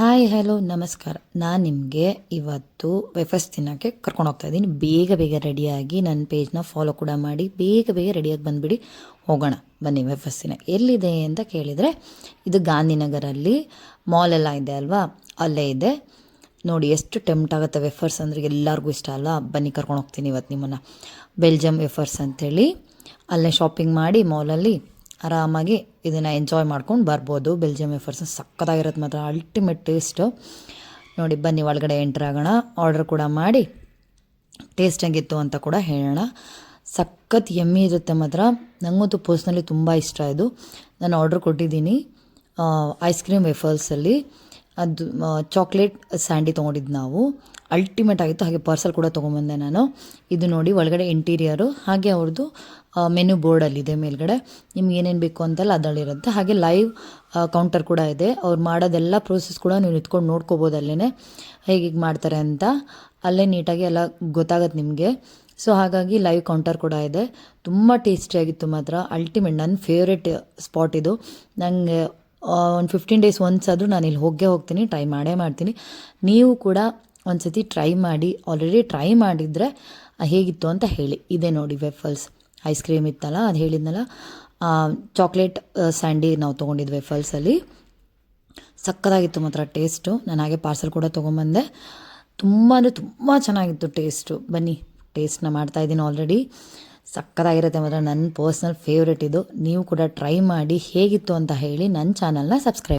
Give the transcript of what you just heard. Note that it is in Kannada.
ಹಾಯ್, ಹಲೋ, ನಮಸ್ಕಾರ. ನಾನು ನಿಮಗೆ ಇವತ್ತು ವೆಫರ್ಸ್ ತಿನ್ನೋಕ್ಕೆ ಕರ್ಕೊಂಡು ಹೋಗ್ತಾ ಇದ್ದೀನಿ. ಬೇಗ ಬೇಗ ರೆಡಿಯಾಗಿ ನನ್ನ ಪೇಜ್ನ ಫಾಲೋ ಕೂಡ ಮಾಡಿ, ಬೇಗ ಬೇಗ ರೆಡಿಯಾಗಿ ಬಂದುಬಿಡಿ, ಹೋಗೋಣ. ಬನ್ನಿ ವೆಫರ್ಸ್ ತಿನ್ನ ಎಲ್ಲಿದೆ ಅಂತ ಕೇಳಿದರೆ, ಇದು ಗಾಂಧಿನಗರಲ್ಲಿ ಮಾಲ್ ಎಲ್ಲ ಇದೆ ಅಲ್ವಾ? ಅಲ್ಲೇ ಇದೆ. ನೋಡಿ, ಎಷ್ಟು ಟೆಂಪ್ಟ್ ಆಗುತ್ತೆ ವೆಫರ್ಸ್ ಅಂದರೆ ಎಲ್ಲರಿಗೂ ಇಷ್ಟ ಅಲ್ಲ ಬನ್ನಿ, ಕರ್ಕೊಂಡು ಹೋಗ್ತೀನಿ ಇವತ್ತು ನಿಮ್ಮನ್ನು. ಬೆಲ್ಜಿಯಂ ವೆಫರ್ಸ್ ಅಂಥೇಳಿ ಅಲ್ಲೇ ಶಾಪಿಂಗ್ ಮಾಡಿ ಮಾಲಲ್ಲಿ ಆರಾಮಾಗಿ ಇದನ್ನು ಎಂಜಾಯ್ ಮಾಡ್ಕೊಂಡು ಬರ್ಬೋದು. ಬೆಲ್ಜಿಯಂ ವೆಫರ್ಸ್ ಸಕ್ಕತ್ತಾಗಿರುತ್ತೆ ಮಾತ್ರ. ಅಲ್ಟಿಮೇಟ್ ಟೇಸ್ಟು ನೋಡಿ, ಬನ್ನಿ, ಒಳಗಡೆ ಎಂಟ್ರ್ ಆಗೋಣ. ಆರ್ಡರ್ ಕೂಡ ಮಾಡಿ. ಟೇಸ್ಟ್ ಹೆಂಗಿತ್ತು ಅಂತ ಕೂಡ ಹೇಳೋಣ. ಸಖತ್ ಎಮ್ಮಿ ಇರುತ್ತೆ ಮಾತ್ರ. ನನಗಂತೂ ಪರ್ಸ್ನಲಿ ತುಂಬ ಇಷ್ಟ ಇದು. ನಾನು ಆರ್ಡ್ರ್ ಕೊಟ್ಟಿದ್ದೀನಿ ಐಸ್ ಕ್ರೀಮ್ ವೆಫರ್ಸಲ್ಲಿ ಅದು ಚಾಕ್ಲೇಟ್ ಸ್ಯಾಂಡಿ ತೊಗೊಂಡಿದ್ದು ನಾವು. ಅಲ್ಟಿಮೇಟ್ ಆಗಿತ್ತು, ಹಾಗೆ ಪಾರ್ಸಲ್ ಕೂಡ ತೊಗೊಂಬಂದೆ ನಾನು. ಇದು ನೋಡಿ ಒಳಗಡೆ ಇಂಟೀರಿಯರು ಹಾಗೆ ಅವ್ರದ್ದು ಮೆನು ಬೋರ್ಡಲ್ಲಿದೆ ಮೇಲ್ಗಡೆ. ನಿಮ್ಗೆ ಏನೇನು ಬೇಕು ಅಂತೆಲ್ಲ ಅದರಲ್ಲಿರುತ್ತೆ. ಹಾಗೆ ಲೈವ್ ಕೌಂಟರ್ ಕೂಡ ಇದೆ. ಅವ್ರು ಮಾಡೋದೆಲ್ಲ ಪ್ರೋಸೆಸ್ ಕೂಡ ನೀವು ನಿಂತ್ಕೊಂಡು ನೋಡ್ಕೋಬೋದು ಅಲ್ಲೇ ಹೇಗೆ ಹೀಗೆ ಮಾಡ್ತಾರೆ ಅಂತ. ಅಲ್ಲೇ ನೀಟಾಗಿ ಎಲ್ಲ ಗೊತ್ತಾಗತ್ತೆ ನಿಮಗೆ. ಸೊ ಹಾಗಾಗಿ ಲೈವ್ ಕೌಂಟರ್ ಕೂಡ ಇದೆ. ತುಂಬ ಟೇಸ್ಟಿಯಾಗಿತ್ತು ಮಾತ್ರ. ಅಲ್ಟಿಮೇಟ್ ನನ್ನ ಫೇವ್ರೆಟ್ ಸ್ಪಾಟ್ ಇದು. ನನಗೆ ಒಂದು ಫಿಫ್ಟೀನ್ ಡೇಸ್ ಒನ್ಸ್ ಆದರೂ ನಾನು ಇಲ್ಲಿ ಹೋಗೇ ಹೋಗ್ತೀನಿ ಟ್ರೈ ಮಾಡೇ ಮಾಡ್ತೀನಿ. ನೀವು ಕೂಡ ಒಂದು ಸತಿ ಟ್ರೈ ಮಾಡಿ ಆಲ್ರೆಡಿ ಟ್ರೈ ಮಾಡಿದರೆ ಹೇಗಿತ್ತು ಅಂತ ಹೇಳಿ. ಇದೆ ನೋಡಿ ವೆಫಲ್ಸ್ ಐಸ್ ಕ್ರೀಮ್ ಇತ್ತಲ್ಲ, ಅದು ಹೇಳಿದ್ನಲ್ಲ ಚಾಕ್ಲೇಟ್ ಸ್ಯಾಂಡಿ ನಾವು ತೊಗೊಂಡಿದ್ದು ವೆಫಲ್ಸಲ್ಲಿ ಸಕ್ಕತ್ತಾಗಿತ್ತು ಮಾತ್ರ ಟೇಸ್ಟು ನಾನು ಹಾಗೆ ಪಾರ್ಸಲ್ ಕೂಡ ತೊಗೊಂಬಂದೆ. ತುಂಬ ಅಂದರೆ ತುಂಬ ಚೆನ್ನಾಗಿತ್ತು ಟೇಸ್ಟು ಬನ್ನಿ ಟೇಸ್ಟ್ನ ಮಾಡ್ತಾಯಿದ್ದೀನಿ ಆಲ್ರೆಡಿ ಸಕ್ಕತ್ತಾಗಿರುತ್ತೆ ಮಾತ್ರ. ನನ್ನ ಪರ್ಸ್ನಲ್ ಫೇವ್ರೆಟ್ ಇದು. ನೀವು ಕೂಡ ಟ್ರೈ ಮಾಡಿ ಹೇಗಿತ್ತು ಅಂತ ಹೇಳಿ ನನ್ನ ಚಾನಲ್ನ ಸಬ್ಸ್ಕ್ರೈಬ್